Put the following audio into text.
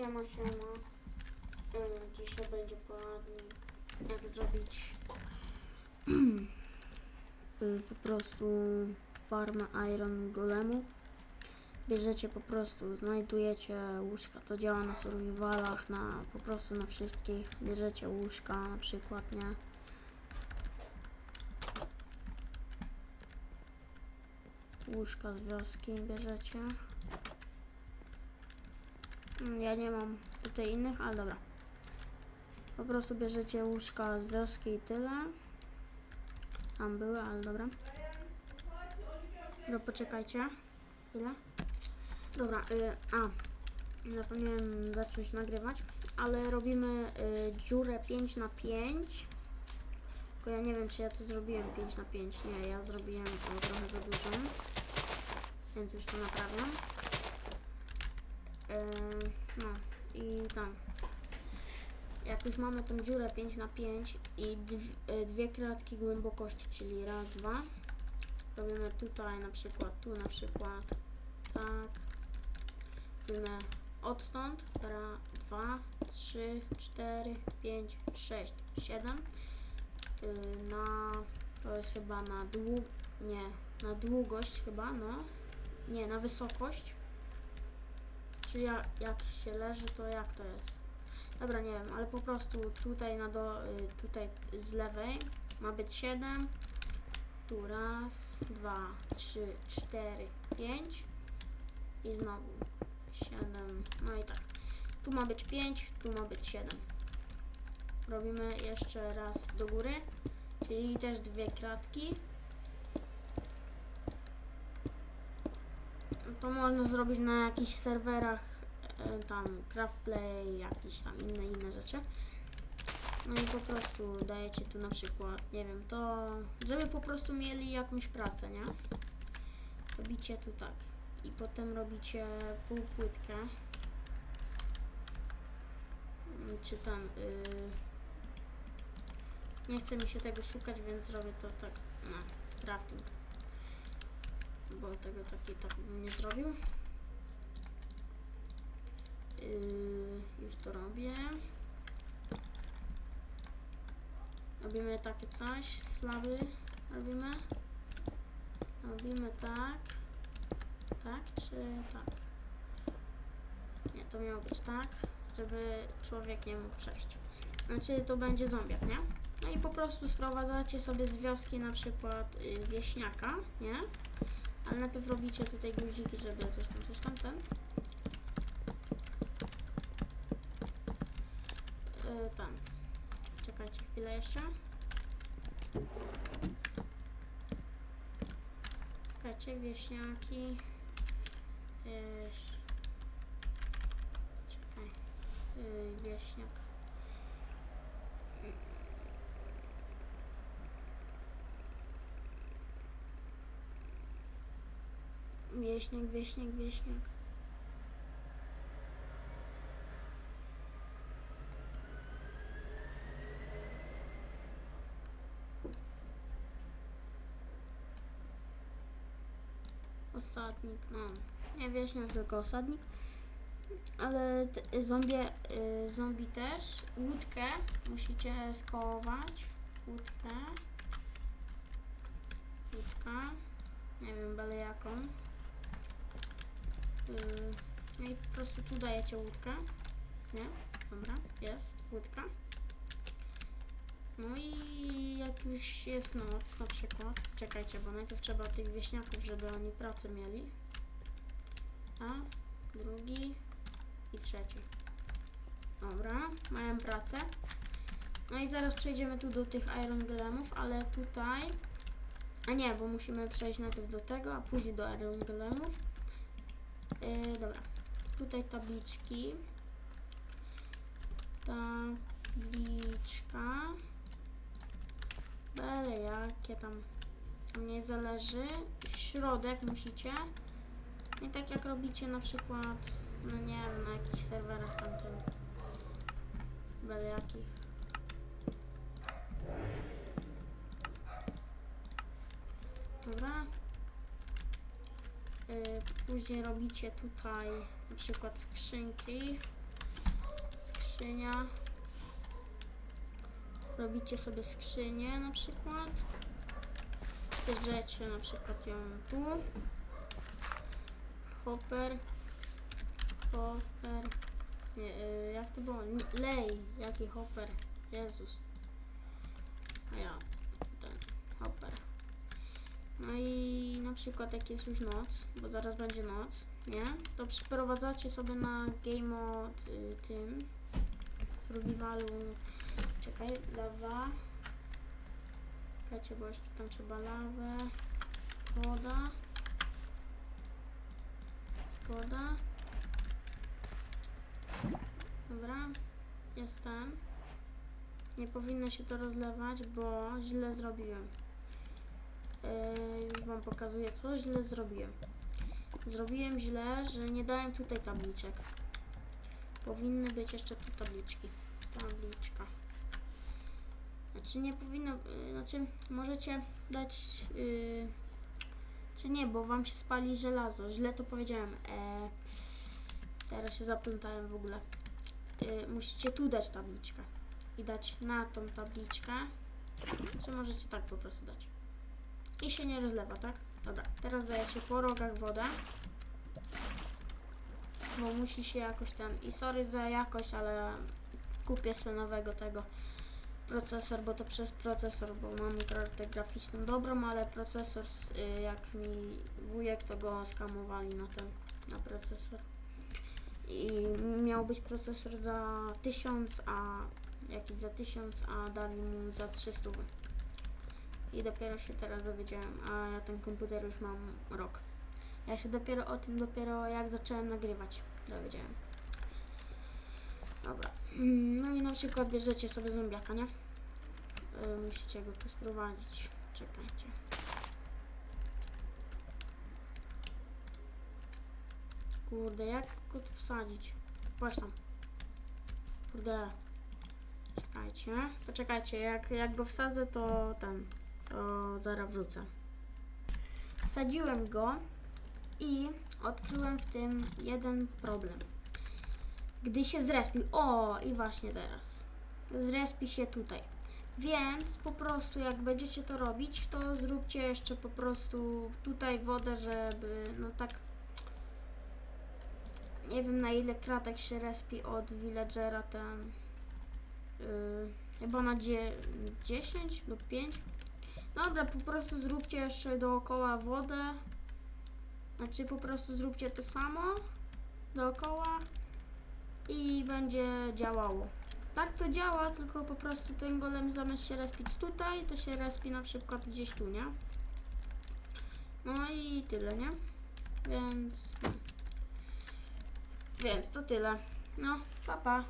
Siema, siema. Dzisiaj będzie poradnik, jak zrobić y, po prostu farmę Iron Golemów. Bierzecie po prostu, znajdujecie łóżka, to działa na survivalach, na po prostu na wszystkich. Bierzecie łóżka na przykład, nie? Łóżka z wioski bierzecie. Mm, Ja nie mam tutaj innych, ale dobra. Po prostu bierzecie łóżka z wioski i tyle. Tam były, ale dobra. No poczekajcie. Chwilę. Dobra, y, a. Zapomniałem zacząć nagrywać, ale robimy y, dziurę 5 na 5 Tylko ja nie wiem, czy ja tu zrobiłem 5 na 5 Nie, ja zrobiłem to trochę za dużo. Więc już to naprawiam. Yy, no i tam. Jak już mamy tą dziurę 5 na 5 i dw, y, dwie kratki głębokości, czyli raz, dwa. Robimy tutaj na przykład, tu na przykład, tak. Robimy odtąd, raz, dwa, trzy, cztery, pięć, sześć, siedem. Yy, na, to jest chyba na dług, nie, na długość chyba, no. Nie, na wysokość. Czy ja, jak się leży, to jak to jest? Dobra, nie wiem, ale po prostu tutaj na do, y, tutaj z lewej ma być 7. Tu raz, dwa, trzy, cztery, pięć i znowu 7. No i tak. Tu ma być 5, tu ma być 7. Robimy jeszcze raz do góry, czyli też dwie kratki. To można zrobić na jakichś serwerach e, tam Craftplay, jakieś tam inne inne rzeczy. No i po prostu dajecie tu na przykład, nie wiem, to żeby po prostu mieli jakąś pracę, nie? Robicie tu tak i potem robicie półpłytkę. Mm, Czy tam y, nie chce mi się tego szukać, więc zrobię to tak na crafting bo tego taki tak bym nie zrobił. Yy, już to robię. Robimy takie coś, slawy robimy. Robimy tak. Tak czy tak? Nie, to miało być tak, żeby człowiek nie mógł przejść. Znaczy to będzie zombiak, nie? No i po prostu sprowadzacie sobie z wioski na przykład y, wieśniaka, nie? Ale najpierw robicie tutaj guziki, żeby coś tam, coś tam, ten. Yy, tam. Czekajcie chwilę jeszcze. Czekajcie, wieśniaki. Yy, czekaj. Yy, wieśniak. Wieśniak, wieśniak, wieśniak. Osadnik, no. Nie wieśniak, tylko osadnik. Ale zombie, y, zombie też. Łódkę musicie skołować. Łódkę. Łódka. Nie wiem, byle jaką. Yy, No i po prostu tu dajecie łódkę. Nie? Dobra, jest łódka. No i jak już jest noc na przykład, czekajcie, bo najpierw trzeba tych wieśniaków, żeby oni pracę mieli. A, drugi i trzeci. Dobra, mają pracę. No i zaraz przejdziemy tu do tych Iron Golemów, ale tutaj... A nie, bo musimy przejść najpierw do tego, a później do Iron Golemów. Yy, dobra, tutaj tabliczki. Tabliczka. Byle jakie tam nie zależy. Środek musicie. I tak jak robicie na przykład, no nie wiem, na jakichś serwerach tamtym. Byle jakich. Dobra. Y, Później robicie tutaj na przykład skrzynki. skrzynia. Robicie sobie skrzynię na przykład. Bierzecie na przykład ją tu. Hopper. Hopper. Nie, y, jak to było? Lej. Jaki hopper? Jezus. A ja. Ten. Hopper. No i na przykład jak jest już noc, bo zaraz będzie noc, nie? To przeprowadzacie sobie na game mode y, tym survivalu. Czekaj, lawa. Czekajcie, bo jeszcze tam trzeba lawę. Woda. Woda. Dobra, jestem. Nie powinno się to rozlewać, bo źle zrobiłem. Yy, już wam pokazuję, co źle zrobiłem. Zrobiłem źle, że nie dałem tutaj tabliczek. Powinny być jeszcze tu tabliczki. Tabliczka. Znaczy nie powinno, yy, znaczy możecie dać, yy, czy nie, bo wam się spali żelazo. Źle to powiedziałem. E, teraz się zaplątałem w ogóle. Yy, musicie tu dać tabliczkę. I dać na tą tabliczkę. Czy możecie tak po prostu dać. I się nie rozlewa, tak? Dobra, teraz dajecie po rogach wodę. Bo musi się jakoś ten... I sorry za jakość, ale kupię sobie nowego tego procesor, bo to przez procesor, bo mam kartę graficzną dobrą, ale procesor, y, jak mi wujek, to go skamowali na ten, na procesor. I miał być procesor za 1000, a jakiś za 1000, a dali mu za 300. I dopiero się teraz dowiedziałem, a ja ten komputer już mam rok. Ja się dopiero o tym, dopiero jak zacząłem nagrywać, dowiedziałem. Dobra. Mm, No i na przykład bierzecie sobie zombiaka, nie? Y, musicie go tu sprowadzić. Czekajcie. Kurde, jak go tu wsadzić? Patrz tam. Kurde. Czekajcie. Poczekajcie, jak, jak go wsadzę, to ten. To zaraz wrócę. Wsadziłem go i odkryłem w tym jeden problem. Gdy się zrespił, o i właśnie teraz, zrespi się tutaj. Więc po prostu jak będziecie to robić, to zróbcie jeszcze po prostu tutaj wodę, żeby no tak nie wiem na ile kratek się respi od villagera ten yy, chyba na dzie- 10 lub 5 Dobra, po prostu zróbcie jeszcze dookoła wodę. Znaczy po prostu zróbcie to samo dookoła i będzie działało. Tak to działa, tylko po prostu ten golem zamiast się respić tutaj, to się respi na przykład gdzieś tu, nie? No i tyle, nie? Więc... no. Więc to tyle. No, pa pa.